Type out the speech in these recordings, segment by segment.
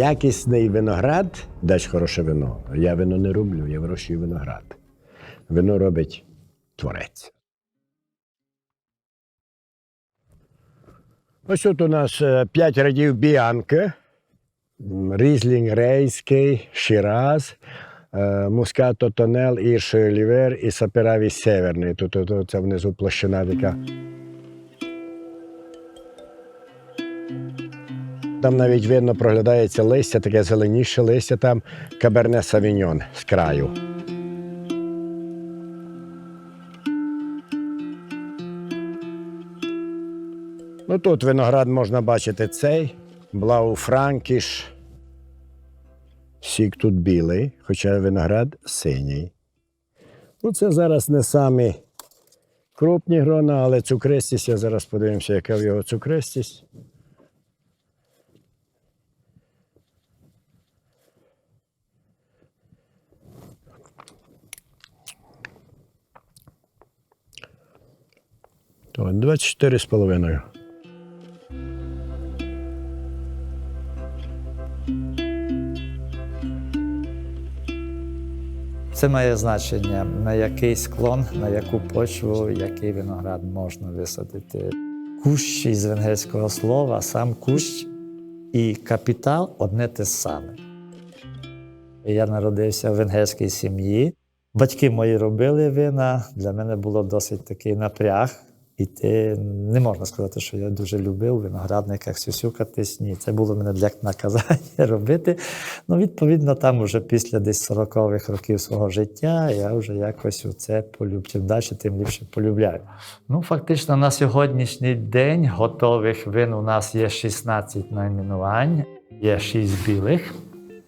Якісний виноград дасть хороше вино. Я вино не роблю, я вирощую виноград. Вино робить творець. Ось тут у нас е, п'ять радів біанки, різлінг рейський, шіраз, е, мускато тонел, ірший олівер і сапераві северний. Тут, тут це внизу площина така. Там навіть видно проглядається листя, таке зеленіше листя, там каберне савіньон з краю. Ну тут виноград можна бачити цей, Блау Франкіш. Сік тут білий, хоча виноград синій. Ну, це зараз не самі крупні грона, але цукристість, я зараз подивимося, яка в його цукристість. 24 з половиною. Це має значення, на який склон, на яку почву, який виноград можна висадити. Кущ із венгерського слова, сам кущ і капітал одне те саме. Я народився в венгерській сім'ї. Батьки мої робили вина. Для мене було досить такий напряг. Іти не можна сказати, що я дуже любив у виноградниках сюсюкатись. Ні, це було мене як наказання робити. Ну, відповідно, там уже після десь 40-х років свого життя я вже якось у це полюб. Чим далі, тим ліпше полюбляю. Ну, фактично, на сьогоднішній день готових вин у нас є 16 найменувань, є 6 білих.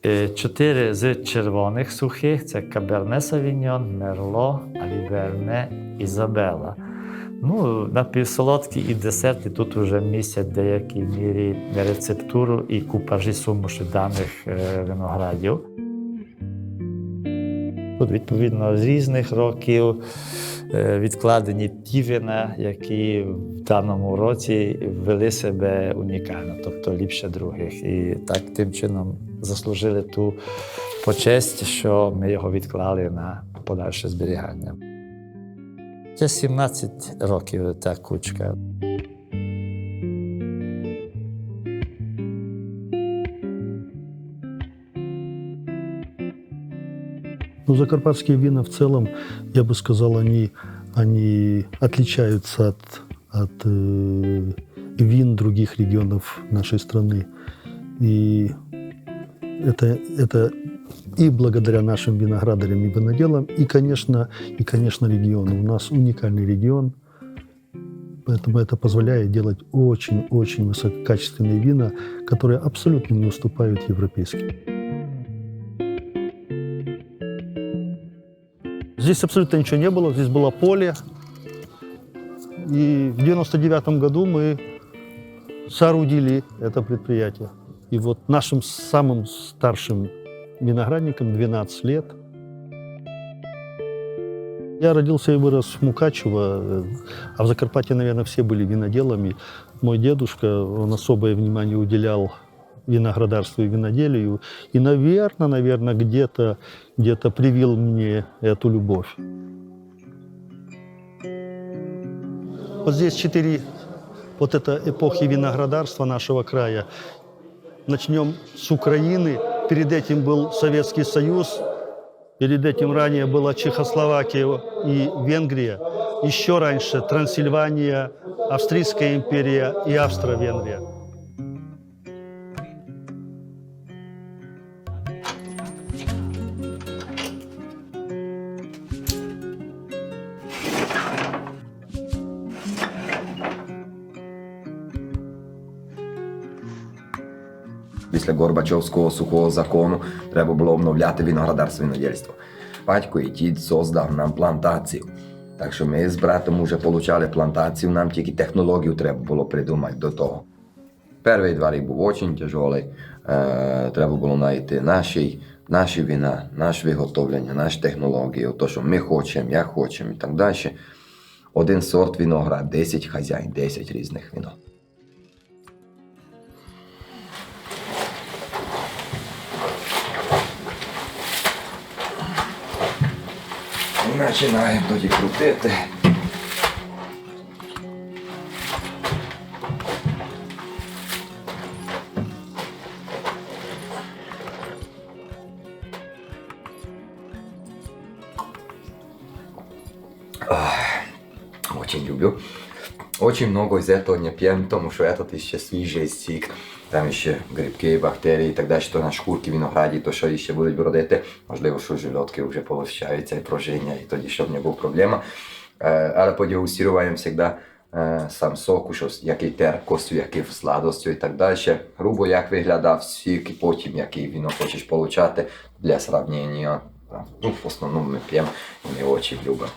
Е, Чотири з червоних сухих це Каберне Савіньон, Мерло, Аліберне, Ізабела. Ну, напівсолодкі і десерти тут вже містять деякій мірі рецептуру і купажі сумуші даних е, виноградів. Тут, відповідно, з різних років е, відкладені ті вина, які в даному році вели себе унікально, тобто ліпше других. І так тим чином заслужили ту почесть, що ми його відклали на подальше зберігання. Це 17 років та кучка. Ну, закарпатские вина в целом, я бы сказал, они, они отличаются от, от э, вин других регионов нашей страны. И это, это и благодаря нашим виноградарям и виноделам, и, конечно, и, конечно, региону. У нас уникальный регион, поэтому это позволяет делать очень-очень высококачественные вина, которые абсолютно не уступают европейским. Здесь абсолютно ничего не было, здесь было поле. И в 99 году мы соорудили это предприятие. И вот нашим самым старшим виноградникам 12 лет. Я родился и вырос в Мукачево, э, а в Закарпатье, наверное, все были виноделами. Мой дедушка, он особое внимание уделял виноградарству и виноделию. И, наверное, наверное, где-то где привил мне эту любовь. Вот здесь четыре, вот это эпохи виноградарства нашего края. Начнем с Украины. Перед этим был Советский Союз. Перед этим ранее была Чехословакия и Венгрия. Еще раньше Трансильвания, Австрийская империя и Австро-Венгрия. Після Горбачовського сухого закону треба було обновляти виноградарство винодільство. Батько і дід создав нам плантацію. Так що ми з братом вже отримали плантацію, нам тільки технологію треба було придумати до того. Перший два рік був дуже тяжелий. Е, треба було знайти наші, наші вина, наше виготовлення, наші технології, то, що ми хочемо, я хочемо і так далі. Один сорт виноград, 10 хазяїн, 10 різних виноградів. Починаємо тоді крутити. Очень люблю. Очень много из этого не пьем, потому что этот еще свіжий сік. Там ще грибки, бактерії і так далі, що на шкурки винограді, то що ще будуть бродити. Можливо, що жильотки вже полощаються і прожиння, і тоді щоб не був проблема. Е, Але по дегустуванням завжди е, сам соку, що який терпкостю, який сладостю і так далі. Грубо як виглядав сік, і потім який вино хочеш получати для сравнення. Ну, в основному ми п'ємо і ми дуже любимо.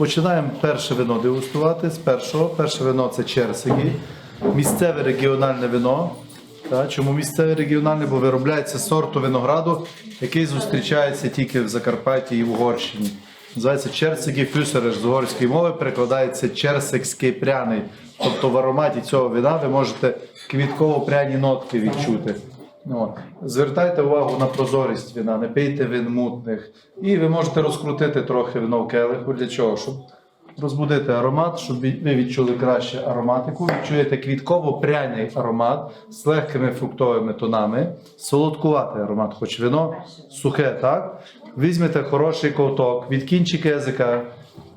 Починаємо перше вино дегустувати з першого. Перше вино це черсиги. Місцеве регіональне вино. Та, чому місцеве регіональне? Бо виробляється сорту винограду, який зустрічається тільки в Закарпатті і в Угорщині. Називається черсиги фюсереш з угорської мови, перекладається черсикський пряний. Тобто в ароматі цього вина ви можете квітково-пряні нотки відчути. От. Звертайте увагу на прозорість вина, не пийте вин мутних. І ви можете розкрутити трохи вино в келиху. Для чого? Щоб розбудити аромат, щоб ви відчули краще ароматику. Відчуєте квітково-пряний аромат з легкими фруктовими тонами, солодкуватий аромат, хоч вино сухе, так? Візьмете хороший ковток від кінчика язика.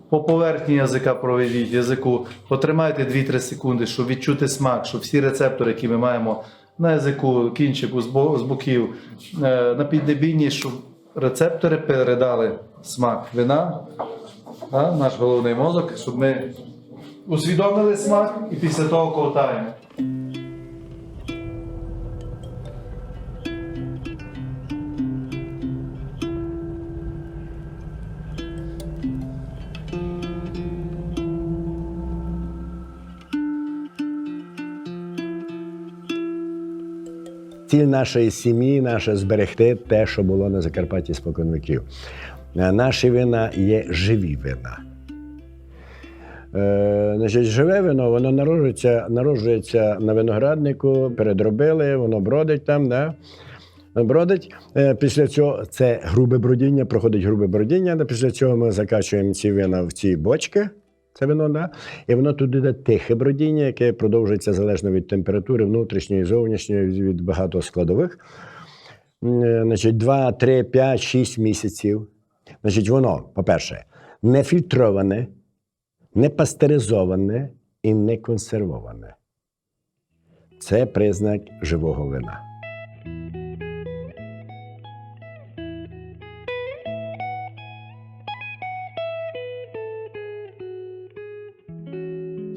По поверхні язика проведіть язику, потримайте 2-3 секунди, щоб відчути смак, щоб всі рецептори, які ми маємо на язику, кінчику, з боків, е, на піднебінні, щоб рецептори передали смак вина, наш головний мозок, щоб ми усвідомили смак і після того ковтаємо. Ціль нашої сім'ї, наша зберегти те, що було на Закарпатті споконвіків. Е, Наші вина є живі вина. Е, значить, живе вино, воно народжується, народжується на винограднику, передробили, воно бродить там, да? бродить. Е, після цього це грубе бродіння, проходить грубе бродіння. Після цього ми закачуємо ці вина в ці бочки. Це вино, да? і воно туди йде тихе бродіння, яке продовжується залежно від температури внутрішньої зовнішньої, від- багато складових. Е, Значить, 2, 3, 5, 6 місяців. Значить, воно, по-перше, не фільтроване, не пастеризоване і не консервоване. Це признак живого вина.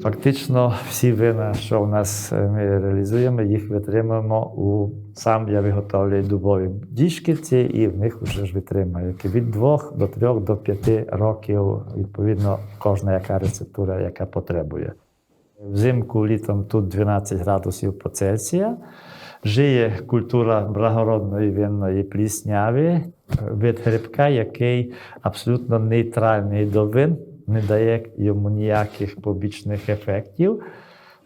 Фактично, всі вина, що в нас е, ми реалізуємо, їх витримуємо у сам я виготовлюю дубові діжківці, і в них вже ж витримую від 2 до 3 до 5 років, відповідно, кожна яка рецептура, яка потребує. Взимку літом тут 12 градусів по Цельсія. Жиє культура благородної винної плісняви, е, вид грибка, який абсолютно нейтральний до вин, не дає йому ніяких побічних ефектів,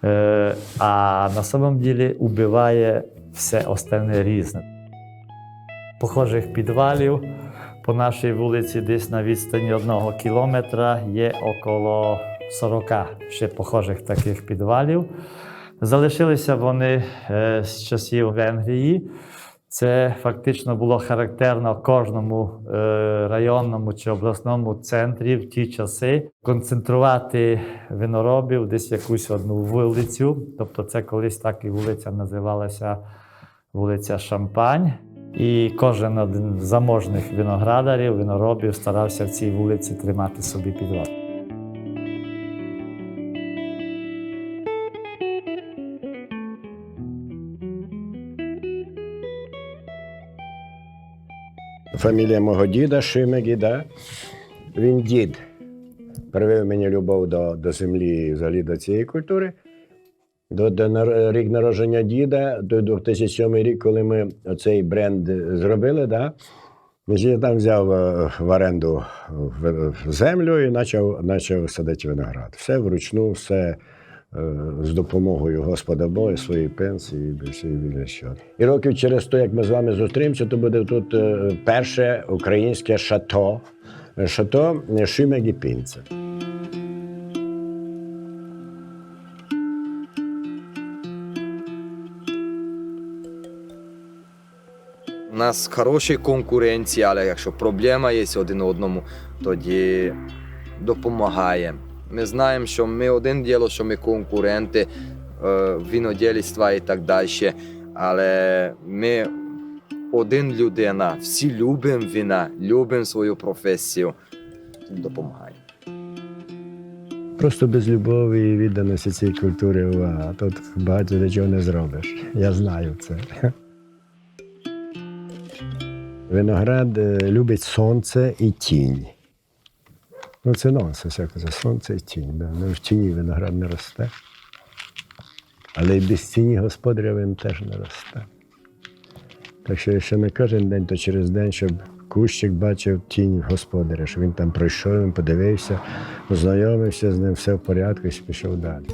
е, а на самом ділі убиває все остальне різне. Похожих підвалів по нашій вулиці, десь на відстані одного кілометра, є около 40 ще похожих таких підвалів. Залишилися вони е, з часів Венгрії. Це фактично було характерно кожному е, районному чи обласному центрі в ті часи концентрувати виноробів десь якусь одну вулицю. Тобто, це колись так і вулиця називалася вулиця Шампань. І кожен один з заможних виноградарів, виноробів старався в цій вулиці тримати собі підвал. Фамілія мого діда Шимегі, да? він дід. Привив мені любов до, до землі взагалі до цієї культури. До, до рік народження діда, до 2007 рік, коли ми цей бренд зробили, да? я там взяв е, в оренду землю і почав, почав садити виноград. Все вручну, все з допомогою Господа Бога, своєї пенсії, і і більше. І років через то, як ми з вами зустрінемося, то буде тут е, перше українське шато, шато Шимек. У нас хороші конкуренції, але якщо проблема є один одному, тоді допомагає. Ми знаємо, що ми один діло, що ми конкуренти е, винодільства і так далі. Але ми один людина, всі любимо вина, любимо свою професію. Допомагає. Просто без любові і відданості цій культурі увага. Тут багато до чого не зробиш. Я знаю це. Виноград е, любить сонце і тінь. Ну, це нонсенс, як це сонце і тінь. Да. Ну, в тіні виноград не росте. Але і без тіні господаря він теж не росте. Так що якщо не кожен день, то через день, щоб кущик бачив тінь господаря, що він там пройшов, він подивився, познайомився з ним, все в порядку і пішов далі.